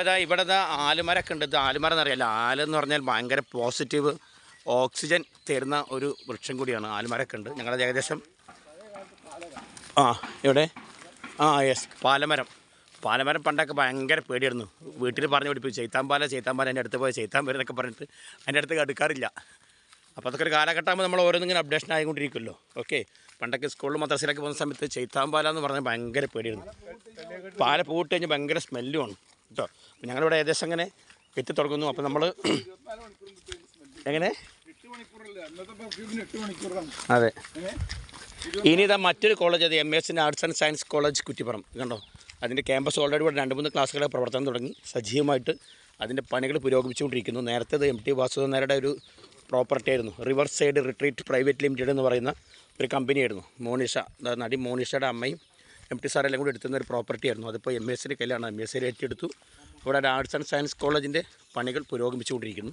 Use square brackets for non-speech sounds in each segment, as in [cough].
അപ്പോൾ ഇതാ ഇവിടെ ആലുമരൊക്കെ ഉണ്ട്. ഇത് ആലുമരം എന്നറിയാലോ ആലെന്ന് പറഞ്ഞാൽ ഭയങ്കര പോസിറ്റീവ് ഓക്സിജൻ തരുന്ന ഒരു വൃക്ഷം കൂടിയാണ് ആലുമരൊക്കെ ഉണ്ട്. ഞങ്ങളുടെ ഏകദേശം ആ ഇവിടെ ആ യെസ് പാലമരം. പാലമരം പണ്ടൊക്കെ ഭയങ്കര പേടിയായിരുന്നു. വീട്ടിൽ പറഞ്ഞു പിടിപ്പിച്ചു. ചേത്താമ്പാല ചേത്താമ്പാല എന്റെ അടുത്ത് പോയി ചെയ്ത്താൻ എന്നൊക്കെ പറഞ്ഞിട്ട് അതിന്റെ അടുത്ത് അടുക്കാറില്ല അപ്പോൾ അതൊക്കെ ഒരു കാലഘട്ടമാകുമ്പോൾ നമ്മൾ ഓരോന്നിങ്ങനെ അപ്ഡേഷൻ ആയിക്കൊണ്ടിരിക്കുമല്ലോ ഓക്കെ പണ്ടൊക്കെ സ്കൂളിൽ മദ്രസയിലൊക്കെ പോകുന്ന സമയത്ത് ചേത്താമ്പാല എന്ന് പറഞ്ഞാൽ ഭയങ്കര പേടിയായിരുന്നു. പാല പൂട്ട് കഴിഞ്ഞാൽ ഭയങ്കര സ്മെല്ലുമാണ് കേട്ടോ. അപ്പോൾ ഞങ്ങളിവിടെ ഏകദേശം അങ്ങനെ എത്തി തുടങ്ങുന്നു. അപ്പോൾ നമ്മൾ എങ്ങനെ? അതെ. ഇനി ഇതാ മറ്റൊരു കോളേജ് അത് M S arts and science college Kuttippuram. കണ്ടോ? അതിന്റെ ക്യാമ്പസ് ഓൾറെഡി ഇവിടെ രണ്ട് മൂന്ന് ക്ലാസ്സുകളെ പ്രവർത്തനം തുടങ്ങി. സജീവമായിട്ട് അതിന്റെ പണികൾ പുരോഗമിച്ചുകൊണ്ടിരിക്കുന്നു. നേരത്തെ ഇത് എം ടി വാസുദേവൻ ഒരു പ്രോപ്പർട്ടി ആയിരുന്നു. River side retreat private limited എന്ന് പറയുന്ന ഒരു കമ്പനിയായിരുന്നു മോണിഷ നടി മോണിഷയുടെ അമ്മയും എം ടി സാറെല്ലാം കൂടി എടുത്തുന്ന ഒരു പ്രോപ്പർട്ടി ആയിരുന്നു. അതിപ്പോൾ എം എസ് സിന്റെ കയ്യിലാണ്. എം എസ് സിയിൽ ഏറ്റെടുത്തു. ഇവിടെ ഒരു ആർട്സ് ആൻഡ് സയൻസ് കോളേജിന്റെ പണികൾ പുരോഗമിച്ചുകൊണ്ടിരിക്കുന്നു.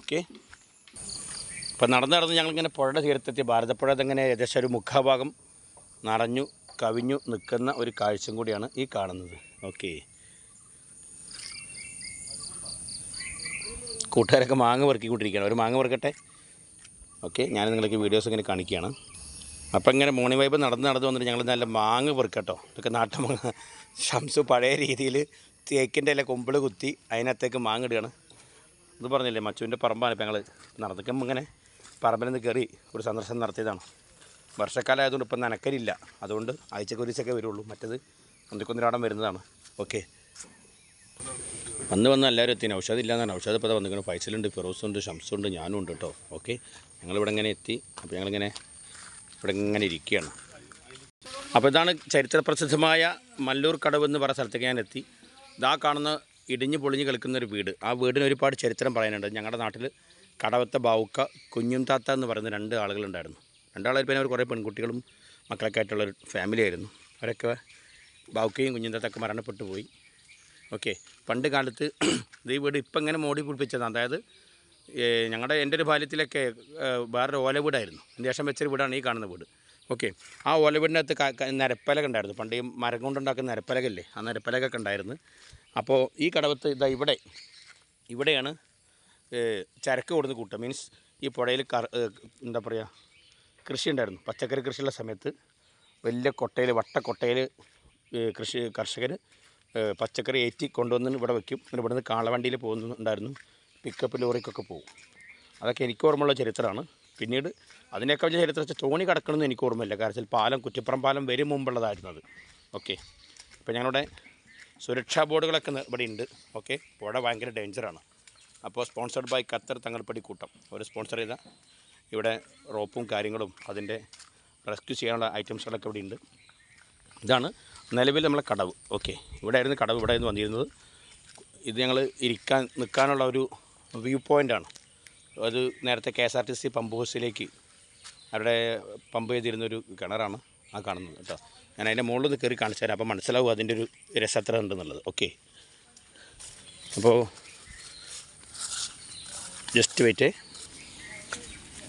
ഓക്കെ അപ്പോൾ നടന്ന് നടന്ന് ഞങ്ങളിങ്ങനെ പുഴയുടെ തീരത്തെത്തി. ഭാരതപ്പുഴ അതിങ്ങനെ ഏകദേശം ഒരു മുഖഭാഗം നിറഞ്ഞു കവിഞ്ഞു നിൽക്കുന്ന ഒരു കാഴ്ചയും കൂടിയാണ് ഈ കാണുന്നത്. ഓക്കെ കൂട്ടുകാരൊക്കെ മാങ്ങ പെറുക്കിക്കൊണ്ടിരിക്കുകയാണ്. ഒരു മാങ്ങ പെറുക്കട്ടെ? ഓക്കെ ഞാൻ നിങ്ങൾക്ക് വീഡിയോസ് ഇങ്ങനെ കാണിക്കുകയാണ്. അപ്പോൾ ഇങ്ങനെ മോർണിംഗ് വൈബ് നടന്ന് നടന്ന് വന്നിട്ട് ഞങ്ങൾ നല്ല മാങ്ങ പെറുക്കട്ടോ. ഇതൊക്കെ നാട്ടുമാങ്ങ ഷംസു പഴയ രീതിയിൽ തേക്കിന്റെ ഇല കൊമ്പിൾ കുത്തി അതിനകത്തേക്ക് മാങ്ങ ഇടുകയാണ്. ഇത് പറഞ്ഞില്ലേ മച്ചുവിന്റെ പറമ്പാണ് ഇപ്പം ഞങ്ങൾ നടന്നിക്കുമ്പോൾ ഇങ്ങനെ പറമ്പിൽ നിന്ന് കയറി ഒരു സന്ദർശനം നടത്തിയതാണ്. വർഷക്കാലം ആയതുകൊണ്ട് ഇപ്പം നനക്കലില്ല. അതുകൊണ്ട് ആഴ്ചക്ക് ഒരു വരുള്ളൂ. മറ്റത് ഒന്നിക്കൊന്നിരാടം വരുന്നതാണ്. ഓക്കെ. വന്ന് വന്ന് എല്ലാവരും എത്തി. ഔഷധം ഇല്ലാന്നാണ്. ഔഷധം ഇപ്പോൾ വന്നിരിക്കുന്നത് ഫൈസലുണ്ട് ഫിറോസുണ്ട് ഷംസുണ്ട് ഞാനും ഉണ്ട് കേട്ടോ ഓക്കെ. ഞങ്ങളിവിടെ ഇങ്ങനെ എത്തി. അപ്പോൾ ഞങ്ങളിങ്ങനെ ഇവിടെ ഇങ്ങനെ ഇരിക്കുകയാണ്. അപ്പോൾ ഇതാണ് ചരിത്ര പ്രസിദ്ധമായ മല്ലൂർ കടവ് എന്ന് പറയുന്ന സ്ഥലത്തേക്ക് ഞാൻ എത്തി. ഇതാ കാണുന്ന ഇടിഞ്ഞു പൊളിഞ്ഞ് കളിക്കുന്ന ഒരു വീട്. ആ വീടിന് ഒരുപാട് ചരിത്രം പറയാനുണ്ട്. ഞങ്ങളുടെ നാട്ടിൽ കടവത്തെ ബാവുക്ക കുഞ്ഞും താത്ത എന്ന് പറയുന്ന രണ്ട് ആളുകളുണ്ടായിരുന്നു. രണ്ടാളായി പിന്നെ അവർ കുറേ പെൺകുട്ടികളും മക്കളൊക്കെ ആയിട്ടുള്ള ഒരു ഫാമിലി ആയിരുന്നു. അവരൊക്കെ ബാവുക്കയും കുഞ്ഞും താത്തൊക്കെ മരണപ്പെട്ടു പോയി. ഓക്കെ പണ്ട് കാലത്ത് [clears throat] ഈ വീട് ഇപ്പം ഇങ്ങനെ മോടി പിടിപ്പിച്ചതാണ്. അതായത് ഞങ്ങളുടെ എന്റെ ഒരു ബാല്യത്തിലൊക്കെ വേറൊരു ഓല വീടായിരുന്നു. ശേഷം വെച്ചൊരു വീടാണ് ഈ കാണുന്ന വീട്. ഓക്കെ. ആ ഓലവീടിനകത്ത് നരപ്പലക ഉണ്ടായിരുന്നു. പണ്ട് ഈ മരം കൊണ്ടുണ്ടാക്കുന്ന നിരപ്പലകല്ലേ ആ നിരപ്പലകൊക്കെ ഉണ്ടായിരുന്നു. അപ്പോൾ ഈ കടവത്ത് ഇതാ ഇവിടെ ഇവിടെയാണ് ചരക്ക് കൊടുന്ന് കൂട്ടുക. മീൻസ് ഈ പുഴയിൽ എന്താ പറയുക കൃഷി ഉണ്ടായിരുന്നു. പച്ചക്കറി കൃഷിയുള്ള സമയത്ത് വലിയ കൊട്ടയിൽ വട്ടക്കൊട്ടയിൽ കൃഷി കർഷകർ പച്ചക്കറി ഏറ്റി കൊണ്ടുവന്ന് ഇവിടെ വെക്കും. ഇവിടെ ഇവിടുന്ന് കാളവണ്ടിയിൽ പോകുന്നുണ്ടായിരുന്നു പിക്കപ്പ് ലോറിക്കൊക്കെ പോകും. അതൊക്കെ എനിക്ക് ഓർമ്മയുള്ള ചരിത്രമാണ്. പിന്നീട് അതിനേക്കാൾ വലിയ ചരിത്രം വെച്ചാൽ തോണി കിടക്കണമെന്ന് എനിക്ക് ഓർമ്മയില്ല കാരണം വെച്ചാൽ പാലം കുറ്റിപ്പുറം പാലം വരും മുമ്പുള്ളതായിരുന്നത് ഓക്കെ അപ്പോൾ ഞങ്ങളുടെ സുരക്ഷാ ബോർഡുകളൊക്കെ ഇവിടെ ഉണ്ട്. ഓക്കെ പുഴ ഭയങ്കര ഡേഞ്ചറാണ് അപ്പോൾ സ്പോൺസർഡ് ബൈ ഖത്തർ തങ്ങൾപ്പടി കൂട്ടം. അവർ സ്പോൺസർ ചെയ്ത ഇവിടെ റോപ്പും കാര്യങ്ങളും അതിന്റെ റെസ്ക്യൂ ചെയ്യാനുള്ള ഐറ്റംസുകളൊക്കെ ഇവിടെ ഉണ്ട്. ഇതാണ് നിലവിൽ നമ്മളെ കടവ്. ഓക്കെ ഇവിടെ ആയിരുന്നു കടവ്. ഇവിടെ ആയിരുന്നു വന്നിരുന്നത്. ഇത് ഞങ്ങൾ ഇരിക്കാൻ നിൽക്കാനുള്ള ഒരു വ്യൂ പോയിന്റാണ് അത് നേരത്തെ K S R T C pump ഹൗസിലേക്ക് അവിടെ പമ്പ് ചെയ്തിരുന്നൊരു കിണറാണ് ആ കാണുന്നത് കേട്ടോ. ഞാൻ അതിന്റെ മുകളിൽ നിന്ന് കയറി കാണിച്ചു തരാം. അപ്പോൾ മനസ്സിലാവും അതിന്റെ ഒരു രസം എത്ര ഉണ്ടെന്നുള്ളത്. ഓക്കെ. അപ്പോൾ ജസ്റ്റ് വെയിറ്റ്.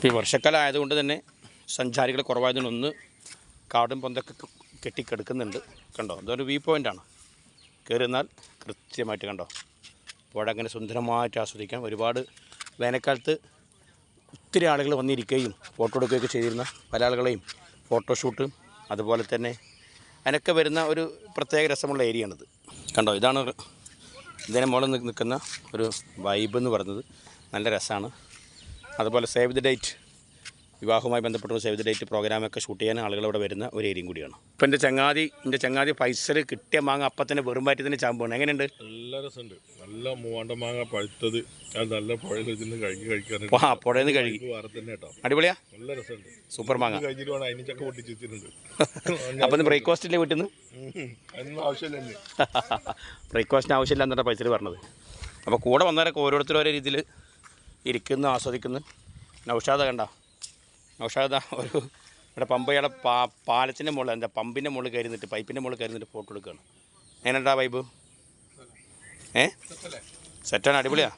ഈ വർഷക്കാലം ആയതുകൊണ്ട് തന്നെ സഞ്ചാരികൾ കുറവായതുകൊണ്ട് ഒന്ന് കാടും പൊന്തൊക്കെ കെട്ടിക്കെടുക്കുന്നുണ്ട്. കണ്ടോ? ഇതൊരു വ്യൂ പോയിന്റാണ് കയറുന്നാൽ കൃത്യമായിട്ട് കണ്ടോ? പുഴ അങ്ങനെ സുന്ദരമായിട്ട് ആസ്വദിക്കാം. ഒരുപാട് വേനൽക്കാലത്ത് ഒത്തിരി ആളുകൾ വന്നിരിക്കുകയും ഫോട്ടോ എടുക്കുകയൊക്കെ ചെയ്തിരുന്ന പല ആളുകളെയും ഫോട്ടോഷൂട്ട് അതുപോലെ തന്നെ അതിനൊക്കെ വരുന്ന ഒരു പ്രത്യേക രസമുള്ള ഏരിയ ഏരിയയാണിത്. കണ്ടോ? ഇതാണ് ഇതിനെ മുകളിൽ നി- നിൽക്കുന്ന ഒരു വൈബ് എന്ന് പറയുന്നത്. നല്ല രസമാണ്. അതുപോലെ സേവ് ദി ഡേറ്റ് വിവാഹവുമായി ബന്ധപ്പെട്ട സേവ് ദ ഡേറ്റ് പ്രോഗ്രാമൊക്കെ ഷൂട്ട് ചെയ്യാൻ ആളുകൾ ഇവിടെ വരുന്ന ഒരു ഏരിയയും കൂടിയാണ്. ഇപ്പം എന്റെ ചങ്ങാതി എന്റെ ചങ്ങാതി ഫൈസൽ കിട്ടിയ മാങ്ങ അപ്പം തന്നെ വെറും വയറ്റിൽ തന്നെ ചാമ്പാണ് എങ്ങനെയുണ്ട്? നല്ല രസമുണ്ട്. നല്ല മൂവാണ്ട മാങ്ങ പഴുത്തത് നല്ല പുഴയിൽ കഴുകി കഴിക്കാൻ പുഴയിൽ നിന്ന് കഴുകി. അടിപൊളിയാ? നല്ല രസമുണ്ട്. സൂപ്പർ മാങ്ങ. കഴിഞ്ഞിട്ട് വേണം അതിന് ചക്ക അപ്പം ബ്രേക്ക്ഫാസ്റ്റ് ബ്രേക്ക്ഫാസ്റ്റിന്റെ വീട്ടിൽ നിന്ന്. ആവശ്യമില്ലല്ലേ [laughs] ബ്രേക്ക്ഫാസ്റ്റിന് ആവശ്യമില്ല എന്നിട്ട് പൈസ പറഞ്ഞത്. അപ്പോൾ കൂടെ വന്നവരൊക്കെ ഓരോരുത്തരും ഓരോ രീതിയിൽ ഇരിക്കുന്നു ആസ്വദിക്കുന്നു. നൗഷാദ കണ്ട? നൗഷാദ ഒരു ഇവിടെ പമ്പയുടെ പാ പാലത്തിന്റെ മുകളിൽ എന്താ പമ്പിന്റെ മുകളിൽ കയറി നിന്നിട്ട് പൈപ്പിന്റെ മുകളിൽ കയറി നിന്നിട്ട് ഫോട്ടോ എടുക്കുകയാണ് എങ്ങനെയുണ്ടാ വൈബ് ഏ? സെറ്റാണ് അടിപൊളിയാ.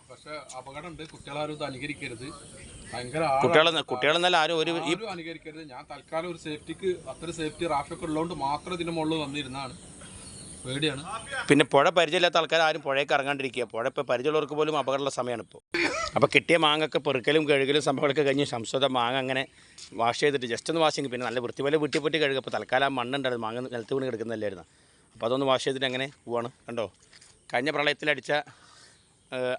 കുട്ടികളെ കുട്ടികളെന്നല്ല ആരും ഒരു അനുകരിക്കരുത്. ഞാൻ തൽക്കാലം ഒരു സേഫ്റ്റിക്ക് അത്ര സേഫ്റ്റി റാഫൊക്കെ ഉള്ളതുകൊണ്ട് മാത്രം ഇതിന് മുകളിൽ വന്നിരുന്നാണ് പേടിയാണ്. പിന്നെ പുഴ പരിചയമില്ലാത്ത ആൾക്കാർ ആരും പുഴയൊക്കെ ഇറങ്ങാണ്ടിരിക്കുക. പുഴ ഇപ്പോൾ പരിചയമുള്ളവർക്ക് പോലും അപകടമുള്ള സമയമാണ് ഇപ്പോൾ അപ്പോൾ കിട്ടിയ മാങ്ങൊക്കെ പെറുക്കലും കഴുകലും സംഭവങ്ങളൊക്കെ കഴിഞ്ഞ് സംസ്കൃത മാങ്ങ അങ്ങനെ വാഷ് ചെയ്തിട്ട് ജസ്റ്റ് ഒന്ന് വാഷ് ചെയ്യും പിന്നെ നല്ല വൃത്തിപോലെ വീട്ടിൽ പൊട്ടി കഴുകുക. അപ്പോൾ തൽക്കാലം മണ്ണുണ്ടായിരുന്നു മാങ്ങ നിലത്ത് വീണ് കിടക്കുന്നതല്ലായിരുന്നു. അപ്പോൾ അതൊന്ന് വാഷ് ചെയ്തിട്ട് അങ്ങനെ പോവാണ്. കണ്ടോ? കഴിഞ്ഞ പ്രളയത്തിലടിച്ച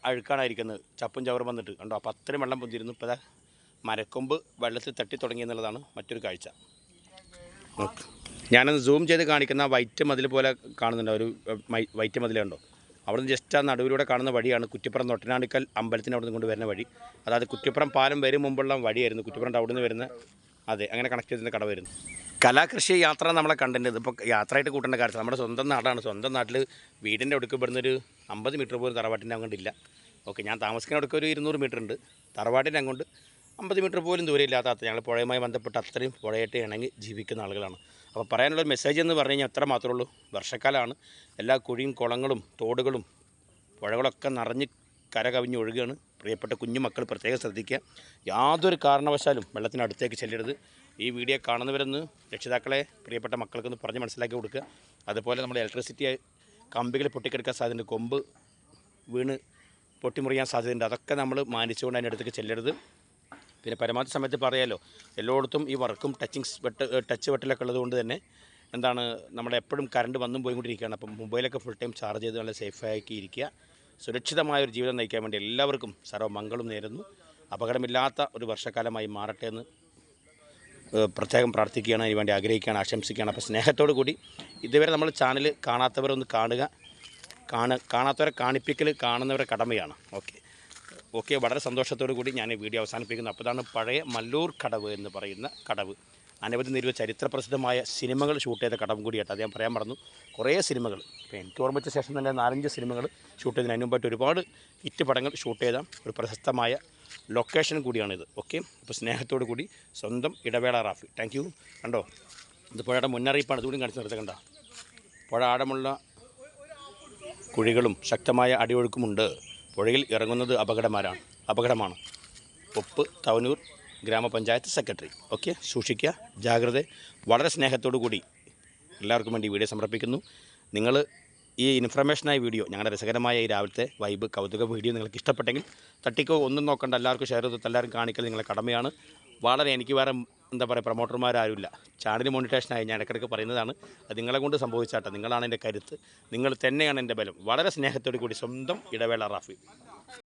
അഴുക്കാണായിരിക്കുന്നത്. ചപ്പും ചവറും വന്നിട്ട്. കണ്ടോ? അപ്പോൾ അത്രയും വെള്ളം പൊന്തിരുന്നു ഇപ്പോൾ മരക്കൊമ്പ് വെള്ളത്തിൽ തട്ടി തുടങ്ങിയെന്നുള്ളതാണ് മറ്റൊരു കാഴ്ച. ഓക്കെ. ഞാനത് സൂം ചെയ്ത് കാണിക്കുന്ന വൈറ്റ് മതിൽ പോലെ കാണുന്നുണ്ട്. ഒരു വൈറ്റ് മതിലുണ്ടോ നിന്ന് ജസ്റ്റ് ആ നടുവിലൂടെ കാണുന്ന വഴിയാണ് കുറ്റിപ്പുറം തൊട്ടനാണിക്കൽ അമ്പലത്തിന് അവിടെ കൊണ്ട് വരുന്ന വഴി. അതായത് കുറ്റിപ്പുറം പാലം വരും മുമ്പുള്ള വഴിയായിരുന്നു. കുറ്റിപ്പുറം അവിടെ നിന്ന് വരുന്ന അതെ അങ്ങനെ കണക്ട് ചെയ്തിരുന്ന കട വരുന്നു. കലാകൃഷി യാത്ര നമ്മളെ കണ്ടന്റ് ഇതിപ്പോൾ യാത്രയായിട്ട് കൂട്ടേണ്ട കാര്യത്തിൽ നമ്മുടെ സ്വന്തം നാടാണ്. സ്വന്തം നാട്ടിൽ വീടിന്റെ അടുക്ക് ഇവിടുന്ന് ഒരു അമ്പത് മീറ്റർ പോലും തറവാട്ടിന്റെ അങ്ങോട്ടില്ല ഓക്കെ ഞാൻ താമസിക്കുന്ന അടുക്ക ഒരു ഇരുന്നൂറ് മീറ്റർ ഉണ്ട്. തറവാട്ടിന്റെ അങ്ങോട്ട് അമ്പത് മീറ്റർ പോലും ദൂരെ ഇല്ലാത്ത ഞങ്ങൾ പുഴയുമായി ബന്ധപ്പെട്ട് അത്രയും പുഴയായിട്ട് ഇണങ്ങി ജീവിക്കുന്ന ആളുകളാണ്. അപ്പോൾ പറയാനുള്ളൊരു മെസ്സേജ് എന്ന് പറഞ്ഞു കഴിഞ്ഞാൽ അത്ര മാത്രമേ ഉള്ളൂ. വർഷക്കാലമാണ്. എല്ലാ കുഴിയും കുളങ്ങളും തോടുകളും പുഴകളൊക്കെ നിറഞ്ഞ് കര കവിഞ്ഞ് ഒഴുകുകയാണ്. പ്രിയപ്പെട്ട കുഞ്ഞു മക്കൾ പ്രത്യേകം ശ്രദ്ധിക്കുക. യാതൊരു കാരണവശാലും വെള്ളത്തിനടുത്തേക്ക് ചെല്ലരുത്. ഈ വീഡിയോ കാണുന്നവരെന്ന് രക്ഷിതാക്കളെ പ്രിയപ്പെട്ട മക്കൾക്കൊന്ന് പറഞ്ഞ് മനസ്സിലാക്കി കൊടുക്കുക. അതുപോലെ നമ്മൾ ഇലക്ട്രിസിറ്റി കമ്പികൾ പൊട്ടിക്കെടുക്കാൻ സാധ്യതയുണ്ട്. കൊമ്പ് വീണ് പൊട്ടിമുറിയാൻ സാധ്യതയുണ്ട്. അതൊക്കെ നമ്മൾ മാനിച്ചുകൊണ്ട് അതിന്റെ അടുത്തേക്ക് ചെല്ലരുത്. പിന്നെ പരമാവധി സമയത്ത് പറയാലോ എല്ലായിടത്തും ഈ വർക്കും ടച്ചിങ് വെട്ട് ടച്ച് വെട്ടലൊക്കെ ഉള്ളതുകൊണ്ട് തന്നെ എന്താണ് നമ്മുടെ എപ്പോഴും കറണ്ട് വന്നും പോയിക്കൊണ്ടിരിക്കുകയാണ്. അപ്പം മൊബൈലൊക്കെ ഫുൾ ടൈം ചാർജ് ചെയ്ത് നല്ല സേഫാക്കി ഇരിക്കുക. സുരക്ഷിതമായ ഒരു ജീവിതം നയിക്കാൻ വേണ്ടി എല്ലാവർക്കും സർവമംഗളും നേരുന്നു. അപകടമില്ലാത്ത ഒരു വർഷക്കാലമായി മാറട്ടെ എന്ന് പ്രത്യേകം പ്രാർത്ഥിക്കുകയാണ്. അതിന് വേണ്ടി ആഗ്രഹിക്കുകയാണ് ആശംസിക്കുകയാണ്. അപ്പോൾ സ്നേഹത്തോടു കൂടി ഇതുവരെ നമ്മൾ ചാനൽ കാണാത്തവരൊന്ന് കാണുക. കാണ കാണാത്തവരെ കാണിപ്പിക്കൽ കാണുന്നവരെ കടമയാണ്. ഓക്കെ. ഓക്കെ വളരെ സന്തോഷത്തോടു കൂടി ഞാൻ ഈ വീഡിയോ അവസാനിപ്പിക്കുന്നു. അപ്പോൾ ഇതാണ് പഴയ മല്ലൂർ കടവ് എന്ന് പറയുന്ന കടവ്. അനവധി നിരവധി ചരിത്രപ്രസിദ്ധമായ സിനിമകൾ ഷൂട്ട് ചെയ്ത കടവും കൂടിയായിട്ട് അത് ഞാൻ പറയാൻ പറഞ്ഞു കുറേ സിനിമകൾ. ഇപ്പോൾ എനിക്ക് ഓർമ്മിച്ച ശേഷം തന്നെ നാലഞ്ച് സിനിമകൾ ഷൂട്ട് ചെയ്തതിന് അതിന് ഒരുപാട് ഹിറ്റ് പടങ്ങൾ ഷൂട്ട് ചെയ്ത ഒരു പ്രശസ്തമായ ലൊക്കേഷൻ കൂടിയാണിത്. ഓക്കെ അപ്പോൾ സ്നേഹത്തോടു കൂടി സ്വന്തം ഇടവേള റാഫി താങ്ക് യു കണ്ടോ? ഇത് പുഴയുടെ മുന്നറിയിപ്പാണ്. ഇതുകൂടി കാണിച്ച് നിർത്തി കണ്ട? പുഴ ആഴമുള്ള കുഴികളും ശക്തമായ അടിയൊഴുക്കുമുണ്ട്. പുഴയിൽ ഇറങ്ങുന്നത് അപകടമാരാണ്. അപകടമാണ്. ഒപ്പ് തവനൂർ ഗ്രാമപഞ്ചായത്ത് സെക്രട്ടറി. ഓക്കെ സൂക്ഷിക്കുക. ജാഗ്രത. വളരെ സ്നേഹത്തോടു കൂടി എല്ലാവർക്കും വേണ്ടി വീഡിയോ സമർപ്പിക്കുന്നു. നിങ്ങൾ ഈ ഇൻഫർമേഷനായ വീഡിയോ ഞങ്ങളുടെ രസകരമായ ഈ രാവിലത്തെ വൈബ് കൗതുക വീഡിയോ നിങ്ങൾക്ക് ഇഷ്ടപ്പെട്ടെങ്കിൽ തട്ടിക്കോ ഒന്നും നോക്കണ്ട. എല്ലാവർക്കും ഷെയർ ചെയ്ത് എല്ലാവരും കാണിക്കൽ നിങ്ങളുടെ കടമയാണ്. വളരെ എനിക്ക് വേറെ എന്താ പറയുക പ്രൊമോട്ടർമാരാരുമില്ല. ചാനൽ മോണിറ്റേഷനായി ഞാൻ ഇടയ്ക്കിടയ്ക്ക് പറയുന്നതാണ് അത് നിങ്ങളെ കൊണ്ട് സംഭവിച്ചാട്ടെ നിങ്ങളാണ് എന്റെ കരുത്ത്. നിങ്ങൾ തന്നെയാണ് എന്റെ ബലം. വളരെ സ്നേഹത്തോടു കൂടി സ്വന്തം ഇടവേള റാഫി.